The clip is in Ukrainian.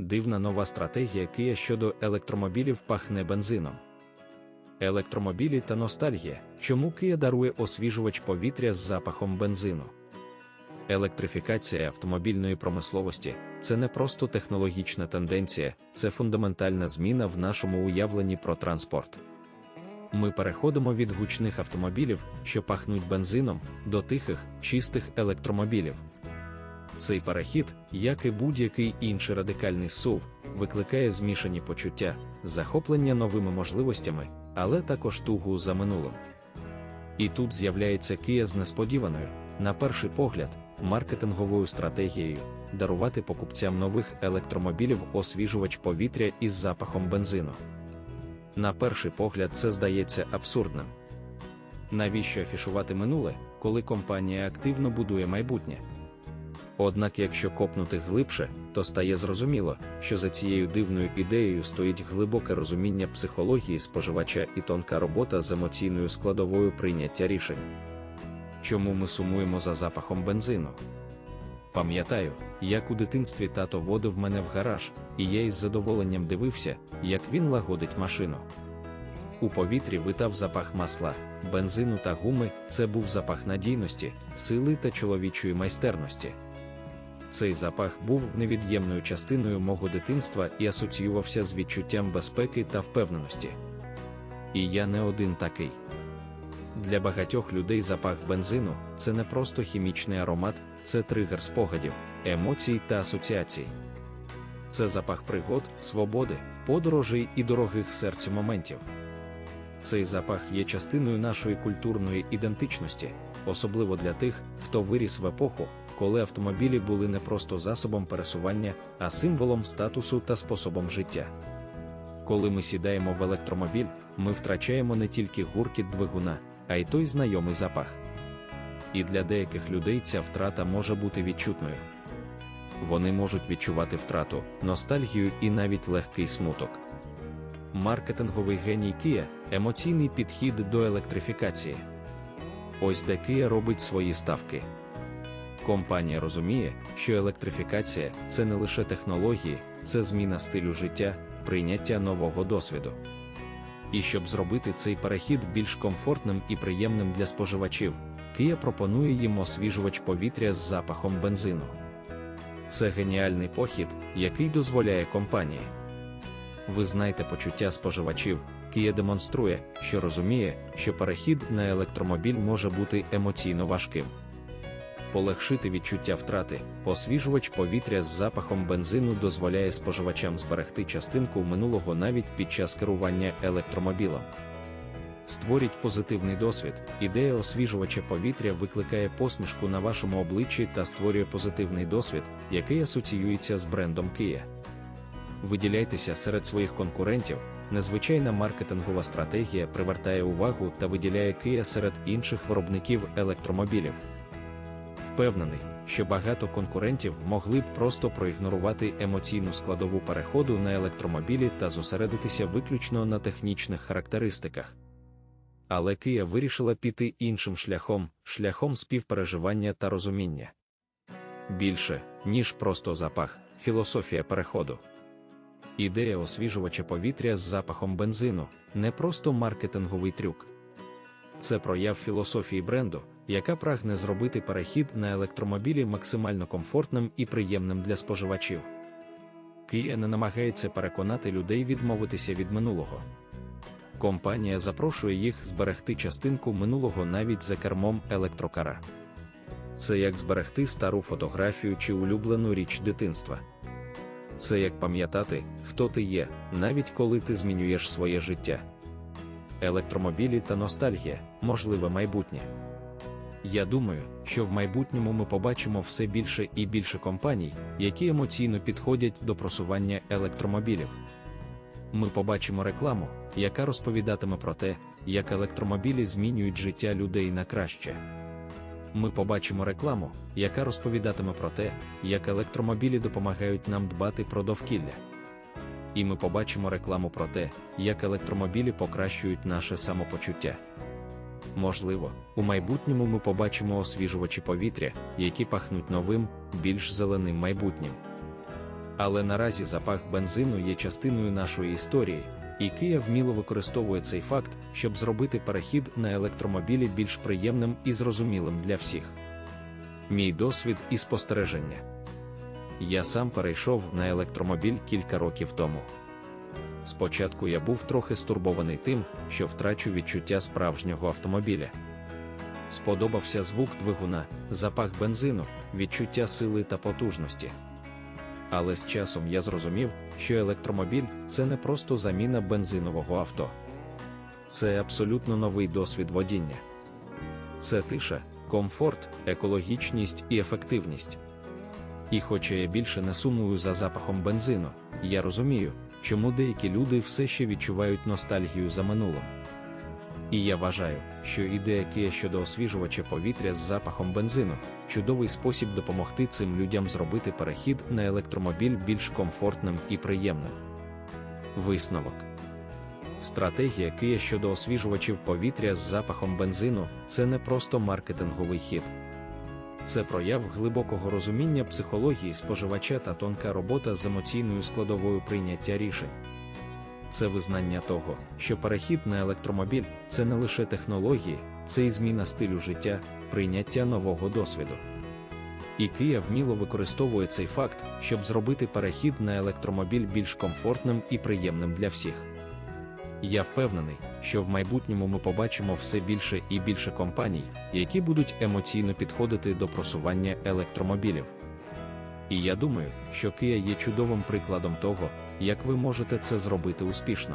Дивна нова стратегія Kia щодо електромобілів пахне бензином. Електромобілі та ностальгія, чому Kia дарує освіжувач повітря з запахом бензину. Електрифікація автомобільної промисловості це не просто технологічна тенденція, це фундаментальна зміна в нашому уявленні про транспорт. Ми переходимо від гучних автомобілів, що пахнуть бензином, до тихих, чистих електромобілів. Цей перехід, як і будь-який інший радикальний сув, викликає змішані почуття, захоплення новими можливостями, але також тугу за минулим. І тут з'являється Kia з несподіваною, на перший погляд, маркетинговою стратегією дарувати покупцям нових електромобілів освіжувач повітря із запахом бензину. На перший погляд, це здається абсурдним. Навіщо афішувати минуле, коли компанія активно будує майбутнє? Однак, якщо копнути глибше, то стає зрозуміло, що за цією дивною ідеєю стоїть глибоке розуміння психології споживача і тонка робота з емоційною складовою прийняття рішень. Чому ми сумуємо за запахом бензину? Пам'ятаю, як у дитинстві тато водив мене в гараж, і я із задоволенням дивився, як він лагодить машину. У повітрі витав запах масла, бензину та гуми це був запах надійності, сили та чоловічої майстерності. Цей запах був невід'ємною частиною мого дитинства і асоціювався з відчуттям безпеки та впевненості. І я не один такий. Для багатьох людей запах бензину це не просто хімічний аромат, це тригер спогадів, емоцій та асоціацій. Це запах пригод, свободи, подорожей і дорогих серцю моментів. Цей запах є частиною нашої культурної ідентичності, особливо для тих, хто виріс в епоху, коли автомобілі були не просто засобом пересування, а символом статусу та способом життя. Коли ми сідаємо в електромобіль, ми втрачаємо не тільки гуркіт двигуна, а й той знайомий запах. І для деяких людей ця втрата може бути відчутною. Вони можуть відчувати втрату, ностальгію і навіть легкий смуток. Маркетинговий геній Kia – емоційний підхід до електрифікації. Ось де Kia робить свої ставки. Компанія розуміє, що електрифікація це не лише технології, це зміна стилю життя, прийняття нового досвіду. І щоб зробити цей перехід більш комфортним і приємним для споживачів, Kia пропонує їм освіжувач повітря з запахом бензину. Це геніальний похід, який дозволяє компанії. Ви знаєте почуття споживачів, Kia демонструє, що розуміє, що перехід на електромобіль може бути емоційно важким. Полегшити відчуття втрати, освіжувач повітря з запахом бензину дозволяє споживачам зберегти частинку минулого навіть під час керування електромобілем. Створіть позитивний досвід. Ідея освіжувача повітря викликає посмішку на вашому обличчі та створює позитивний досвід, який асоціюється з брендом Kia. Виділяйтеся серед своїх конкурентів. Незвичайна маркетингова стратегія привертає увагу та виділяє Kia серед інших виробників електромобілів. Впевнений, що багато конкурентів могли б просто проігнорувати емоційну складову переходу на електромобілі та зосередитися виключно на технічних характеристиках. Але Kia вирішила піти іншим шляхом, шляхом співпереживання та розуміння. Більше, ніж просто запах, філософія переходу. Ідея освіжувача повітря з запахом бензину не просто маркетинговий трюк. Це прояв філософії бренду, яка прагне зробити перехід на електромобілі максимально комфортним і приємним для споживачів. Kia не намагається переконати людей відмовитися від минулого. Компанія запрошує їх зберегти частинку минулого навіть за кермом електрокара. Це як зберегти стару фотографію чи улюблену річ дитинства. Це як пам'ятати, хто ти є, навіть коли ти змінюєш своє життя. Електромобілі та ностальгія можливе майбутнє. Я думаю, що в майбутньому ми побачимо все більше і більше компаній, які емоційно підходять до просування електромобілів. Ми побачимо рекламу, яка розповідатиме про те, як електромобілі змінюють життя людей на краще. Ми побачимо рекламу, яка розповідатиме про те, як електромобілі допомагають нам дбати про довкілля. І ми побачимо рекламу про те, як електромобілі покращують наше самопочуття. Можливо, у майбутньому ми побачимо освіжувачі повітря, які пахнуть новим, більш зеленим майбутнім. Але наразі запах бензину є частиною нашої історії, і Kia вміло використовує цей факт, щоб зробити перехід на електромобілі більш приємним і зрозумілим для всіх. Мій досвід і спостереження. Я сам перейшов на електромобіль кілька років тому. Спочатку я був трохи стурбований тим, що втрачу відчуття справжнього автомобіля. Сподобався звук двигуна, запах бензину, відчуття сили та потужності. Але з часом я зрозумів, що електромобіль це не просто заміна бензинового авто. Це абсолютно новий досвід водіння. Це тиша, комфорт, екологічність і ефективність. І хоча я більше не сумую за запахом бензину, я розумію, чому деякі люди все ще відчувають ностальгію за минулим. І я вважаю, що ідея Kia щодо освіжувача повітря з запахом бензину чудовий спосіб допомогти цим людям зробити перехід на електромобіль більш комфортним і приємним. Висновок Стратегія Kia щодо освіжувачів повітря з запахом бензину це не просто маркетинговий хід. Це прояв глибокого розуміння психології споживача та тонка робота з емоційною складовою прийняття рішень. Це визнання того, що перехід на електромобіль це не лише технології, це і зміна стилю життя, прийняття нового досвіду. І Kia вміло використовує цей факт, щоб зробити перехід на електромобіль більш комфортним і приємним для всіх. Я впевнений, що в майбутньому ми побачимо все більше і більше компаній, які будуть емоційно підходити до просування електромобілів. І я думаю, що Kia є чудовим прикладом того, як ви можете це зробити успішно.